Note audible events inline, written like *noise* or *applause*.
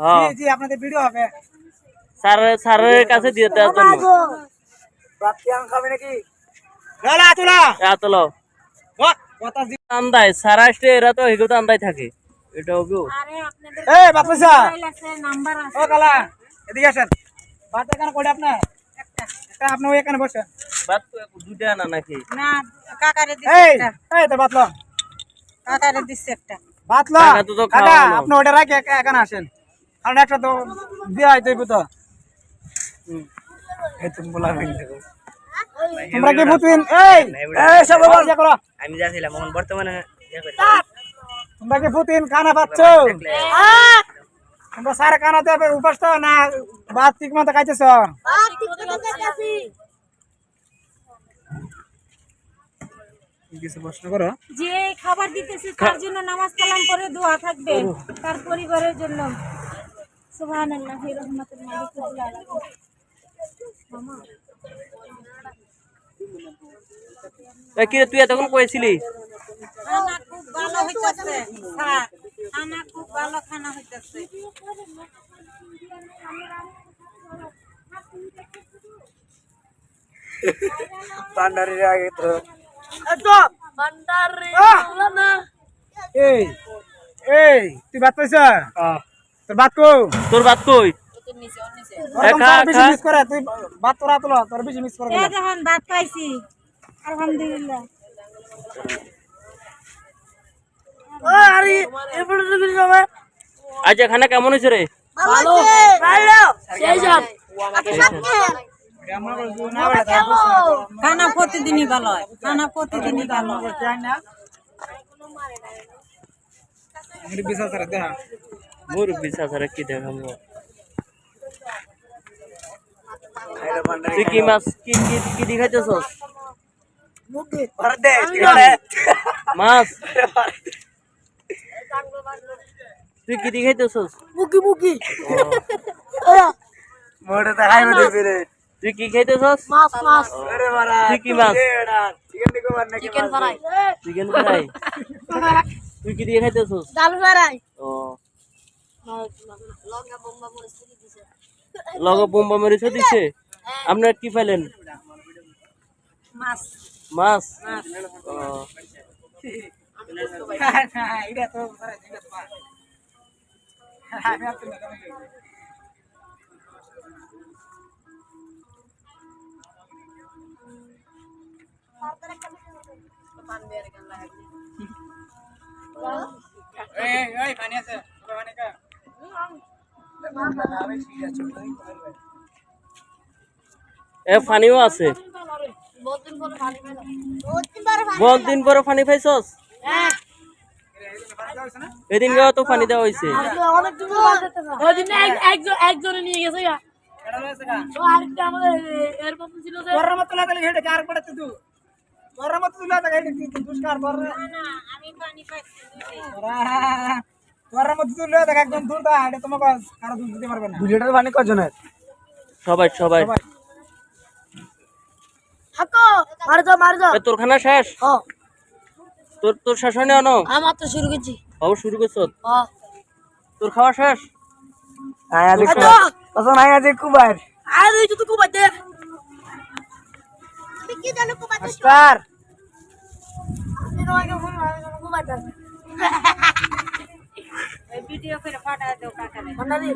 জি জি আপনাদের ভিডিও হবে। স্যার স্যারের কাছে দিয়ে দেওয়ার জন্য। ভাত কি আম খাবে নাকি? লালা তুলা এতলো কথা দি আন্দায় সারা আসলে এরা তো এগুলো আন্দায় থাকে। এটা হবে এই বাপ পয়সা মোবাইল আছে নাম্বার আছে। ও কালা এদিকে আসেন। ভাত এখানে কোডে আপনার? একটা। একটা আপনি ওই এখানে বসেন। বাদ দুটা না নাকি? না কাকারে দিছে একটা। এই তো ভাত লো কাকারে দিছে একটা। ভাত লো টাকা তো তো কাকা আপনি ওটা রাখি এখানে আসেন। কারণ একটা তো দেওয়া হইতে তো। তোমরা কি বুঝিন এই এই সব বল যা করো। আমি যাচ্ছিলাম এখন বর্তমানে ইয়ে তোমরা কি পুতিন খানা পাচ্ছ? তোমরা সারা খানা দেবে উপাস তো না ভাত ঠিক মতো খাইতেছ? কিছু প্রশ্ন করো? যে খাবার দিতেছে তার জন্য নামাজ কালাম করে দোয়া থাকবে তার পরিবারের জন্য। সুবহানাল্লাহ রহমাতুল মালিকুল আলামিন এ, কি রে, তুই এতক্ষণ কয়েছিলি খানা খুব ভালো হইতাছে স্যার খানা খুব ভালো খানা হইতাছে পান্ডারির আগে তো এই এই তুই ভাত পাইছ তোর ভাত কো তোর বাদ কই? ওরকম বেশি মিস করে তুই ভাত তোরা তুলো তোর বেশি মিস করে এই দেখুন ভাত পাইছি আলহামদুলিল্লাহ। আজ খানা কেমন হয়েছে রে? খানা প্রতিদিনই ভালো হয়। খানা প্রতিদিনই ভালো হয়। আমি বিশ্বাস করে দেখা মোর বিশ্বাস আর কি দেখাবো? তুই কি মাছ কি কি কি দি খাইতেছস? মাছ। তুই কি দি খাইতেছস? মোটে তো খাই মতে ফিরে তুই কি খাইতেছস? আরে মারা তুই কি মাছ? চিকেন দিকো মার নাকি চিকেন ফ্রাই। Chicken fry? *laughs* তুই কি দিয়ে খাইতেছস? ডাল ফ্রাই। লগে বোম্বা মরিচ দিছে। আপনার কি পাইলেন মাছ। মাছ? পানি আছে। এ ফানিও আছে বহুত দিন পরে ফানি পাইছস এদিন গাও তো ফানি দেওয়া হয়েছে একজনে নিয়ে গেছে দুষ্কার তোর আমি পানি পাইছি তোর মত তুই লাগা একদম দূর দা তোমাকে কারও দুধ দিতে পারবে না। 2 লিটার পানি কজনের? সবাই সবাই। হাকো মার দাও মার দাও তোর খানা শেষ? হ। তোর তোর শেষ হয় না আনো আমি মাত্র শুরু করছি। আবার শুরু করছ? হ। তোর খাওয়া শেষ? আয়া দেখো। তখন আয়া। দেখো বাইর। আর ওই তো কুবাই দে। তুমি কি জানো কুবাই দে? স্টার তোমাকে ফোন কুবাই দে। ভিডিও করে পাঠায় দাও কাকারে ঠান্ডা দি